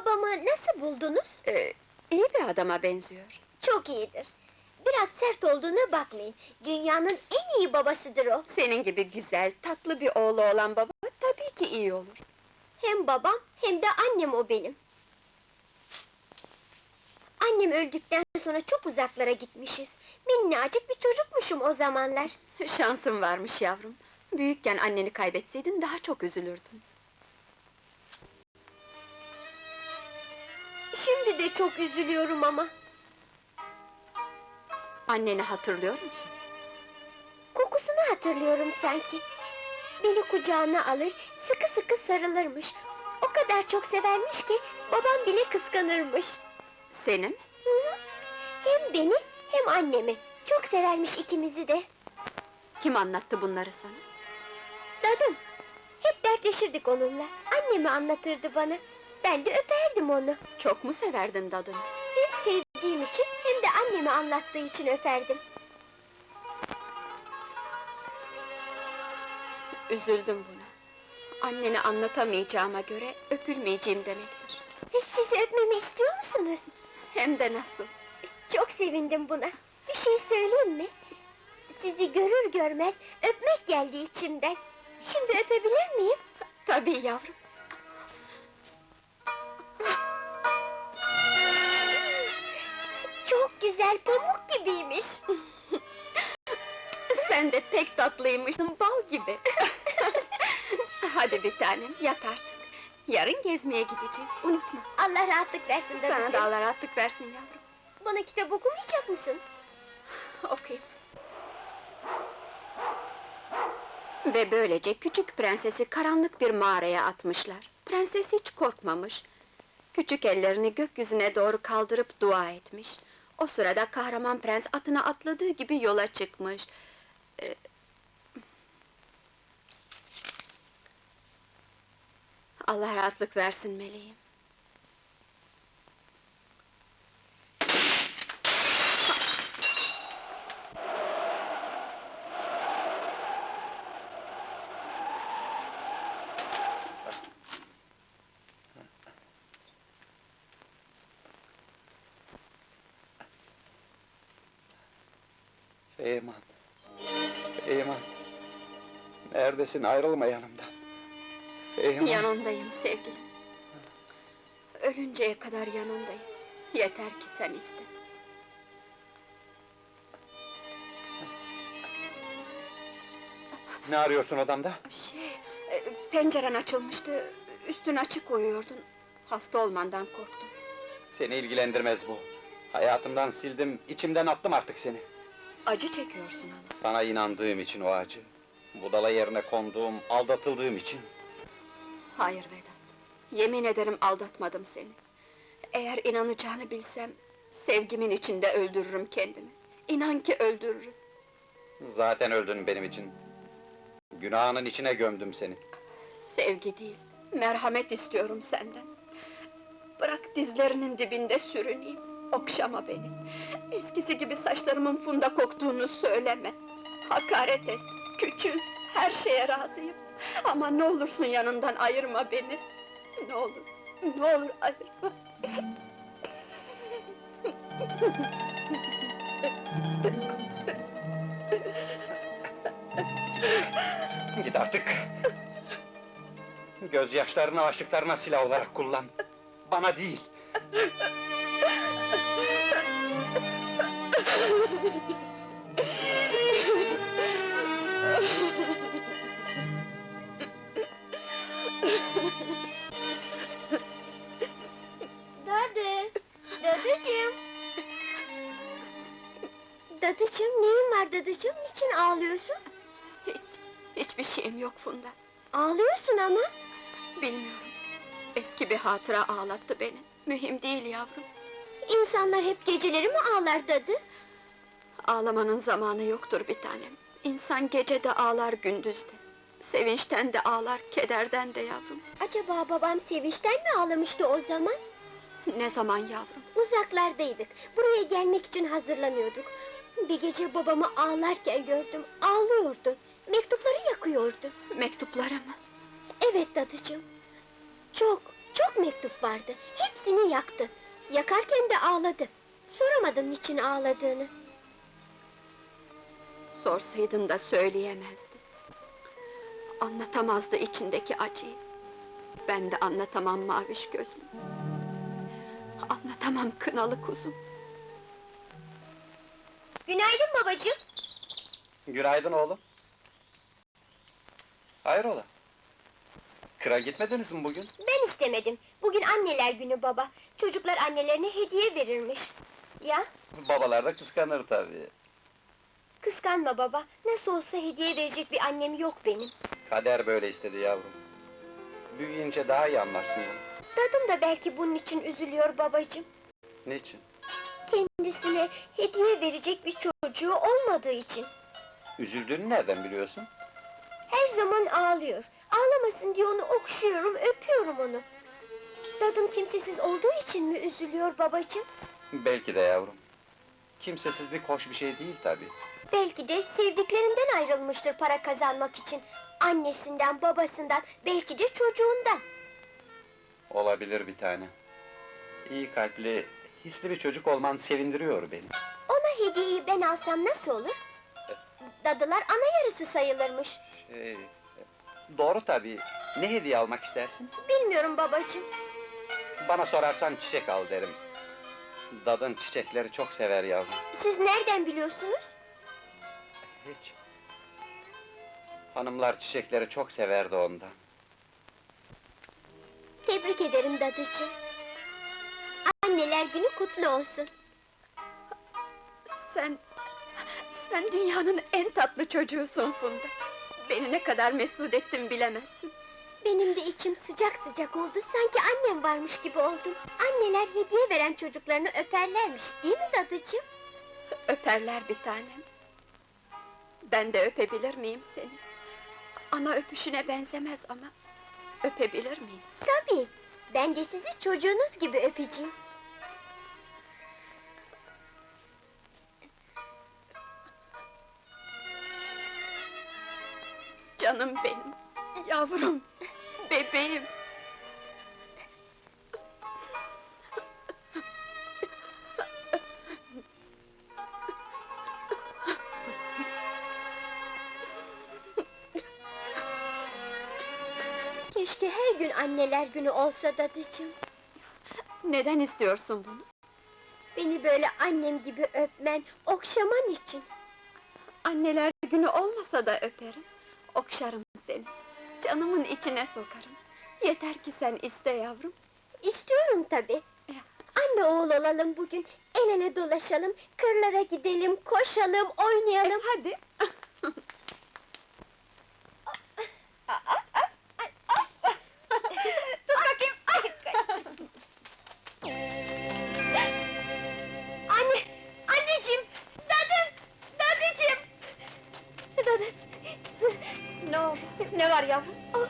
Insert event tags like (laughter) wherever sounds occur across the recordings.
Babamı nasıl buldunuz? Ee, iyi bir adama benziyor. Çok iyidir. Biraz sert olduğuna bakmayın. Dünyanın en iyi babasıdır o. Senin gibi güzel, tatlı bir oğlu olan baba tabii ki iyi olur. Hem babam hem de annem o benim. Annem öldükten sonra çok uzaklara gitmişiz. Minnacık bir çocukmuşum o zamanlar. Şansın varmış yavrum. Büyükken anneni kaybetseydin daha çok üzülürdün. De çok üzülüyorum ama. Anneni hatırlıyor musun? Kokusunu hatırlıyorum sanki. Beni kucağına alır, sıkı sıkı sarılırmış. O kadar çok severmiş ki babam bile kıskanırmış. Senin? Hı hı. Hem beni hem annemi. Çok severmiş ikimizi de. Kim anlattı bunları sana? Dadım. Hep dertleşirdik onunla. Annemi anlatırdı bana. Ben de öperdim onu. Çok mu severdin dadını? Hem sevdiğim için hem de annemi anlattığı için öperdim. Üzüldüm buna. Anneni anlatamayacağıma göre öpülmeyeceğim demektir. E, Sizi öpmemi istiyor musunuz? Hem de nasıl? Çok sevindim buna. Bir şey söyleyeyim mi? Sizi görür görmez öpmek geldi içimden. Şimdi öpebilir miyim? Tabii yavrum. Güzel, pamuk gibiymiş. (laughs) Sen de pek tatlıymışsın, bal gibi. (laughs) Hadi bir tanem, yat artık. Yarın gezmeye gideceğiz, unutma. Allah rahatlık versin Sana da. Allah rahatlık versin yavrum. Bana kitap okumayacak mısın? (sighs) Okuyayım. Ve böylece küçük prensesi karanlık bir mağaraya atmışlar. Prenses hiç korkmamış. Küçük ellerini gökyüzüne doğru kaldırıp dua etmiş. O sırada kahraman prens atına atladığı gibi yola çıkmış. Ee, Allah rahatlık versin meleğim. Feyman. Feyman. Neredesin? Ayrılma yanımdan. Feyman. Yanındayım sevgilim. Ölünceye kadar yanındayım. Yeter ki sen iste. Ne arıyorsun odamda? Şey, e, penceren açılmıştı, üstün açık uyuyordun. Hasta olmandan korktum. Seni ilgilendirmez bu. Hayatımdan sildim, içimden attım artık seni. Acı çekiyorsun ama. Sana inandığım için o acı. Budala yerine konduğum, aldatıldığım için. Hayır Vedat, yemin ederim aldatmadım seni. Eğer inanacağını bilsem, sevgimin içinde öldürürüm kendimi. İnan ki öldürürüm. Zaten öldün benim için. Günahının içine gömdüm seni. Sevgi değil, merhamet istiyorum senden. Bırak dizlerinin dibinde sürüneyim, okşama beni. Eskisi gibi saçlarımın funda koktuğunu söyleme. Hakaret et, küçült, her şeye razıyım. Ama ne olursun yanından ayırma beni. Ne olur, ne olur ayırma. Git artık. Gözyaşlarını aşıklarına silah olarak kullan. Bana değil. Dadı, dadıcığım. Dadıcığım, neyin var dadıcığım? Niçin ağlıyorsun? Hiç, hiçbir şeyim yok Funda. Ağlıyorsun ama. Bilmiyorum. Eski bir hatıra ağlattı beni. Mühim değil yavrum. İnsanlar hep geceleri mi ağlar dadı? Ağlamanın zamanı yoktur bir tanem. İnsan gece de ağlar gündüz de. Sevinçten de ağlar, kederden de yavrum. Acaba babam sevinçten mi ağlamıştı o zaman? Ne zaman yavrum? Uzaklardaydık. Buraya gelmek için hazırlanıyorduk. Bir gece babamı ağlarken gördüm. Ağlıyordu. Mektupları yakıyordu. Mektuplara mı? Evet dadıcığım. Çok, Çok mektup vardı. Hepsini yaktı. Yakarken de ağladı. Soramadım niçin ağladığını. Sorsaydın da söyleyemezdi. Anlatamazdı içindeki acıyı. Ben de anlatamam maviş gözlüm. Anlatamam kınalı kuzum. Günaydın babacığım. Günaydın oğlum. Hayrola? Kıra gitmediniz mi bugün? Ben istemedim. Bugün anneler günü baba. Çocuklar annelerine hediye verirmiş. Ya, Babalar da kıskanır tabii. Kıskanma baba. Nasıl olsa hediye verecek bir annem yok benim. Kader böyle istedi yavrum. Büyüyünce daha iyi anlarsın bunu. Dadım da belki bunun için üzülüyor babacığım. Niçin? Kendisine hediye verecek bir çocuğu olmadığı için. Üzüldüğünü nereden biliyorsun? Her zaman ağlıyor. Ağlamasın diye onu okşuyorum, öpüyorum onu. Dadım kimsesiz olduğu için mi üzülüyor babacığım? Belki de yavrum. Kimsesizlik hoş bir şey değil tabii. Belki de sevdiklerinden ayrılmıştır para kazanmak için. Annesinden, babasından, belki de çocuğundan. Olabilir bir tane. İyi kalpli, hisli bir çocuk olman sevindiriyor beni. Ona hediyeyi ben alsam nasıl olur? Dadılar ana yarısı sayılırmış. Şey, doğru tabii. Ne hediye almak istersin? Bilmiyorum babacığım. Bana sorarsan çiçek al derim. Dadın çiçekleri çok sever yavrum. Siz nereden biliyorsunuz? Hiç. Hanımlar çiçekleri çok severdi ondan. Tebrik ederim dadıcığım. Anneler günü kutlu olsun. Sen... Sen dünyanın en tatlı çocuğusun Funda. Beni ne kadar mesut ettin bilemezsin. Benim de içim sıcak sıcak oldu. Sanki annem varmış gibi oldum. Anneler hediye veren çocuklarını öperlermiş, değil mi dadıcığım? Öperler bir tanem. Ben de öpebilir miyim seni? Ana öpüşüne benzemez ama... Öpebilir miyim? Tabii. Ben de sizi çocuğunuz gibi öpeceğim. Canım benim, yavrum, bebeğim. Keşke her gün anneler günü olsa dadıcığım. Neden istiyorsun bunu? Beni böyle annem gibi öpmen, okşaman için. Anneler günü olmasa da öperim. Okşarım seni. Canımın içine sokarım. Yeter ki sen iste yavrum. İstiyorum tabii. Anne oğul olalım bugün. El ele dolaşalım, kırlara gidelim, koşalım, oynayalım. Hadi.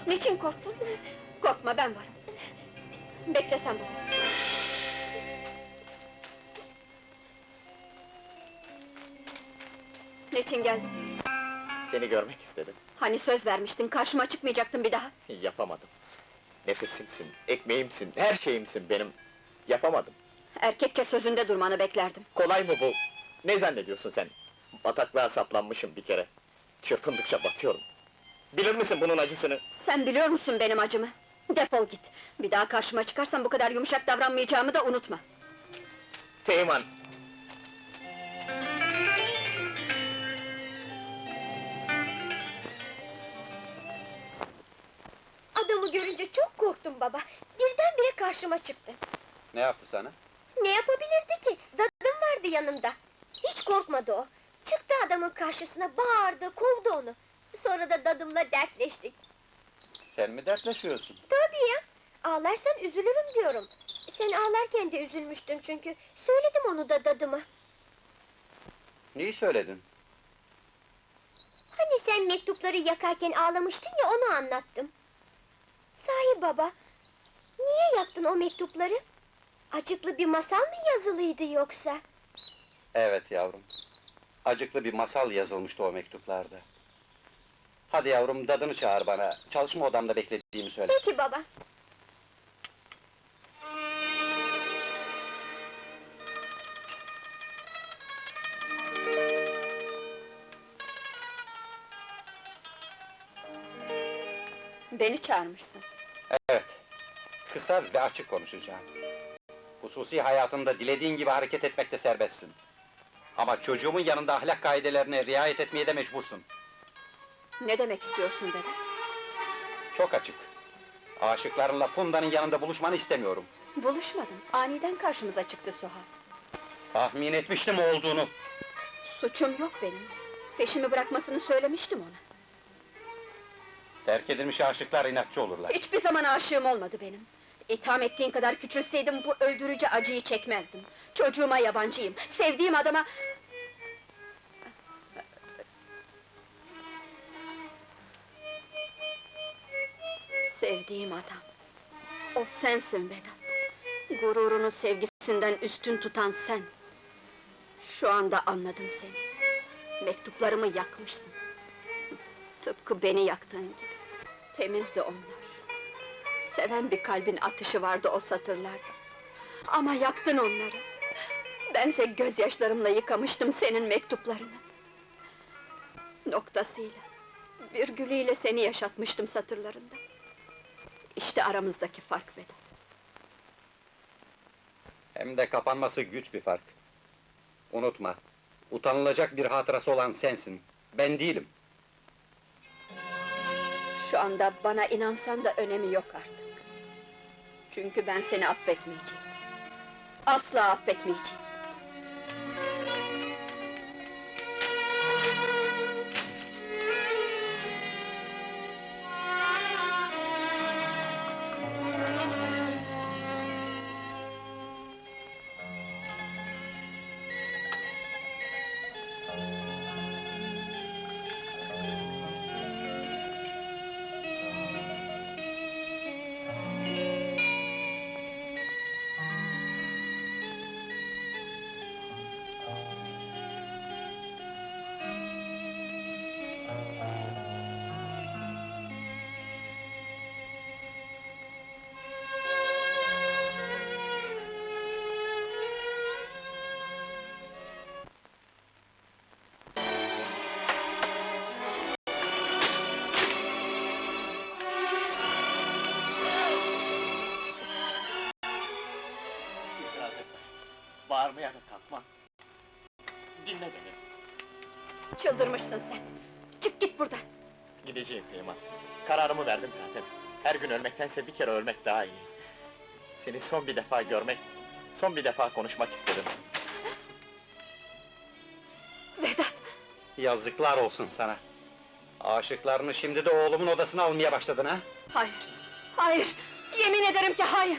Niçin korktun? Korkma ben varım. Bekle sen burada. Niçin geldin? Seni görmek istedim. Hani söz vermiştin, karşıma çıkmayacaktın bir daha. Yapamadım. Nefesimsin, ekmeğimsin, her şeyimsin benim. Yapamadım. Erkekçe sözünde durmanı beklerdim. Kolay mı bu? Ne zannediyorsun sen? Bataklığa saplanmışım bir kere. Çırpındıkça batıyorum. Bilir misin bunun acısını? Sen biliyor musun benim acımı? Defol git. Bir daha karşıma çıkarsan bu kadar yumuşak davranmayacağımı da unutma. Teğmen, Adamı görünce çok korktum baba. Birdenbire karşıma çıktı. Ne yaptı sana? Ne yapabilirdi ki? Dadım vardı yanımda. Hiç korkmadı o. Çıktı adamın karşısına, bağırdı, kovdu onu. Sonra da dadımla dertleştik. Sen mi dertleşiyorsun? Tabii ya. Ağlarsan üzülürüm diyorum. Sen ağlarken de üzülmüştün çünkü. Söyledim onu da dadıma. Neyi söyledin? Hani sen mektupları yakarken ağlamıştın ya onu anlattım. Sahi baba, niye yaktın o mektupları? Acıklı bir masal mı yazılıydı yoksa? Evet yavrum. Acıklı bir masal yazılmıştı o mektuplarda. Hadi yavrum, dadını çağır bana. Çalışma odamda beklediğimi söyle. Peki baba. Beni çağırmışsın. Evet. Kısa ve açık konuşacağım. Hususi hayatında dilediğin gibi hareket etmekte serbestsin. Ama çocuğumun yanında ahlak kaidelerine riayet etmeye de mecbursun. Ne demek istiyorsun Vedat? Çok açık. Aşıklarınla Funda'nın yanında buluşmanı istemiyorum. Buluşmadım. Aniden karşımıza çıktı Suha. Tahmin etmiştim olduğunu. Suçum yok benim. Peşimi bırakmasını söylemiştim ona. Terk edilmiş aşıklar inatçı olurlar. Hiçbir zaman aşığım olmadı benim. İtham ettiğin kadar küçülseydim bu öldürücü acıyı çekmezdim. Çocuğuma yabancıyım. Sevdiğim adama... Sevdiğim adam. O sensin Vedat. Gururunu sevgisinden üstün tutan sen. Şu anda anladım seni. Mektuplarımı yakmışsın. Tıpkı beni yaktığın gibi. Temizdi onlar. Seven bir kalbin atışı vardı o satırlarda. Ama yaktın onları. Bense gözyaşlarımla yıkamıştım senin mektuplarını. Noktasıyla, virgülüyle seni yaşatmıştım satırlarında. İşte aramızdaki fark Vedat. Hem de kapanması güç bir fark. Unutma, utanılacak bir hatırası olan sensin. Ben değilim. Şu anda bana inansan da önemi yok artık. Çünkü ben seni affetmeyeceğim. Asla affetmeyeceğim. Çıldırmışsın sen. Çık git buradan. Gideceğim Peyman. Kararımı verdim zaten. Her gün ölmektense bir kere ölmek daha iyi. Seni son bir defa görmek, son bir defa konuşmak istedim. Vedat, Yazıklar olsun sana. Aşıklarını şimdi de oğlumun odasına almaya başladın ha? hayır, hayır. Yemin ederim ki hayır.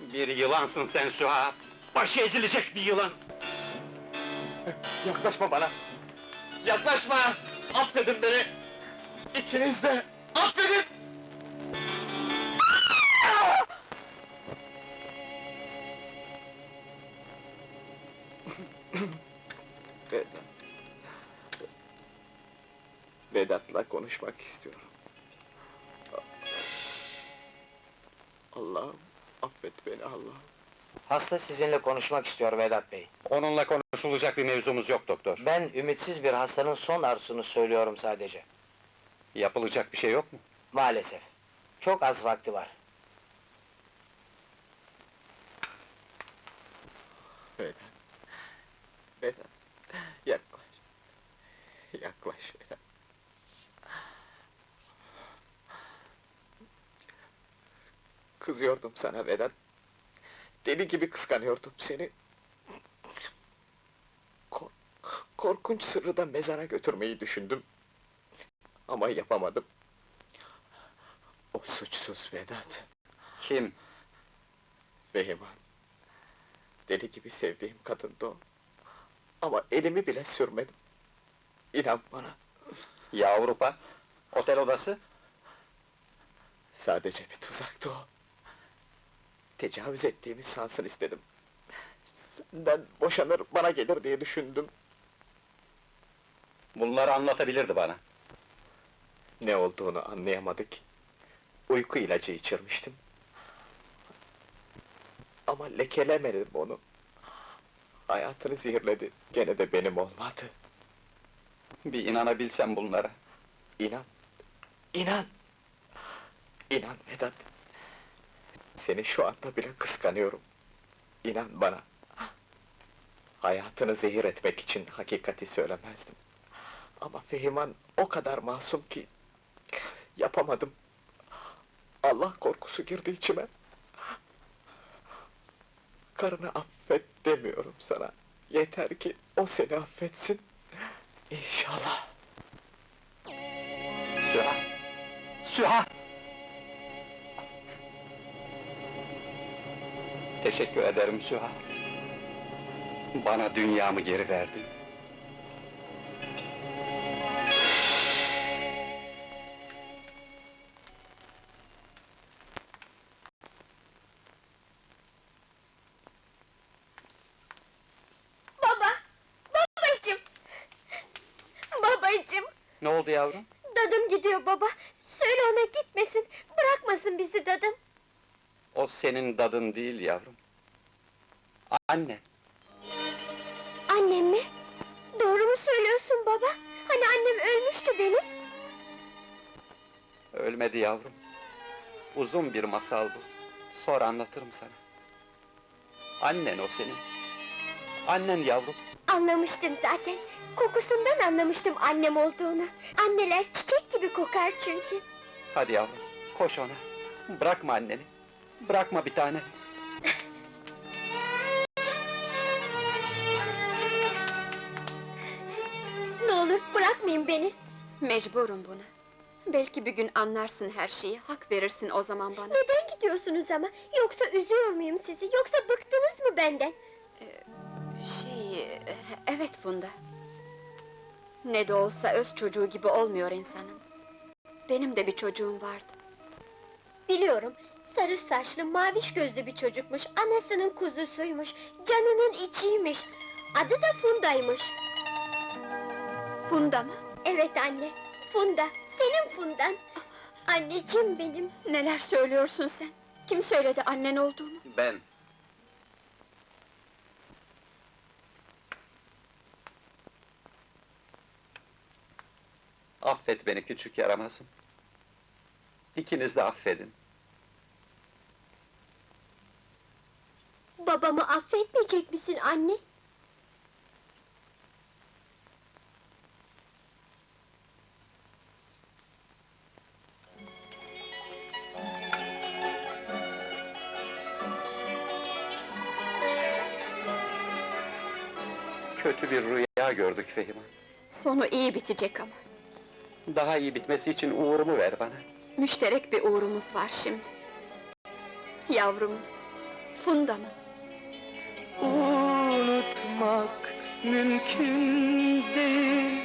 Bir yılansın sen Süha. Başı ezilecek bir yılan. Yaklaşma bana! Yaklaşma! Affedin beni! İkiniz de! Affedin! Vedat. (coughs) Vedat'la konuşmak istiyorum. Allah'ım affet beni Allah'ım. Hasta sizinle konuşmak istiyor Vedat Bey. Onunla konuşulacak bir mevzumuz yok doktor. Ben ümitsiz bir hastanın son arzusunu söylüyorum sadece. Yapılacak bir şey yok mu? Maalesef. Çok az vakti var. Vedat. Vedat. Yaklaş. Yaklaş Vedat. Kızıyordum sana Vedat. Deli gibi kıskanıyordum seni. Kork- korkunç sırrı da mezara götürmeyi düşündüm. Ama yapamadım. O suçsuz Vedat. Kim? Beyman. Deli gibi sevdiğim kadındı o. Ama elimi bile sürmedim. İnan bana, Ya Avrupa? Otel odası? sadece bir tuzaktı o. Tecavüz ettiğimi sansın istedim. Senden boşanır, bana gelir diye düşündüm. Bunları anlatabilirdi bana. Ne olduğunu anlayamadık. Uyku ilacı içirmiştim. Ama lekelemedim onu. Hayatını zehirledi, gene de benim olmadı. Bir inanabilsem bunlara. İnan, inan! İnan Vedat. Seni şu anda bile kıskanıyorum. İnan bana. Hayatını zehir etmek için hakikati söylemezdim. Ama Fehiman o kadar masum ki... Yapamadım. Allah korkusu girdi içime. Karını affet demiyorum sana. Yeter ki o seni affetsin. İnşallah. Süha! Süha! Teşekkür ederim Süha. Bana dünyamı geri verdin. Senin dadın değil yavrum. Anne, Annem mi? Doğru mu söylüyorsun baba? Hani annem ölmüştü benim. ölmedi yavrum. Uzun bir masal bu. Sonra anlatırım sana. Annen o senin. Annen yavrum. Anlamıştım zaten. Kokusundan anlamıştım annem olduğunu. Anneler çiçek gibi kokar çünkü. Hadi yavrum, koş ona. Bırakma anneni. Bırakma bir tane. Ne olur bırakmayın beni. Mecburum buna. Belki bir gün anlarsın her şeyi, hak verirsin o zaman bana. Neden gidiyorsunuz ama? Yoksa üzüyor muyum sizi? Yoksa bıktınız mı benden? Şey, evet Funda. Ne de olsa öz çocuğu gibi olmuyor insanın. Benim de bir çocuğum vardı. Biliyorum. Sarı saçlı, maviş gözlü bir çocukmuş. Anasının kuzusuymuş. Canının içiymiş. Adı da Funda'ymış. Funda mı? Evet anne. Funda. Senin Fundan. Anneciğim benim. Neler söylüyorsun sen? Kim söyledi annen olduğunu? Ben. Affet beni küçük yaramazım. İkiniz de affedin. Babamı affetmeyecek misin anne? Kötü bir rüya gördük Fehima. Sonu iyi bitecek ama. Daha iyi bitmesi için uğurumu ver bana. Müşterek bir uğrumuz var şimdi. Yavrumuz, Funda'mız. Unutmak mümkün değil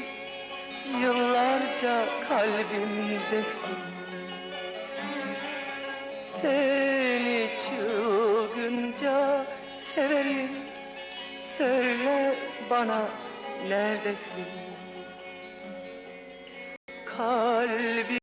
Yıllarca kalbimdesin. Seni çılgınca severim. Söyle bana neredesin? Kalbim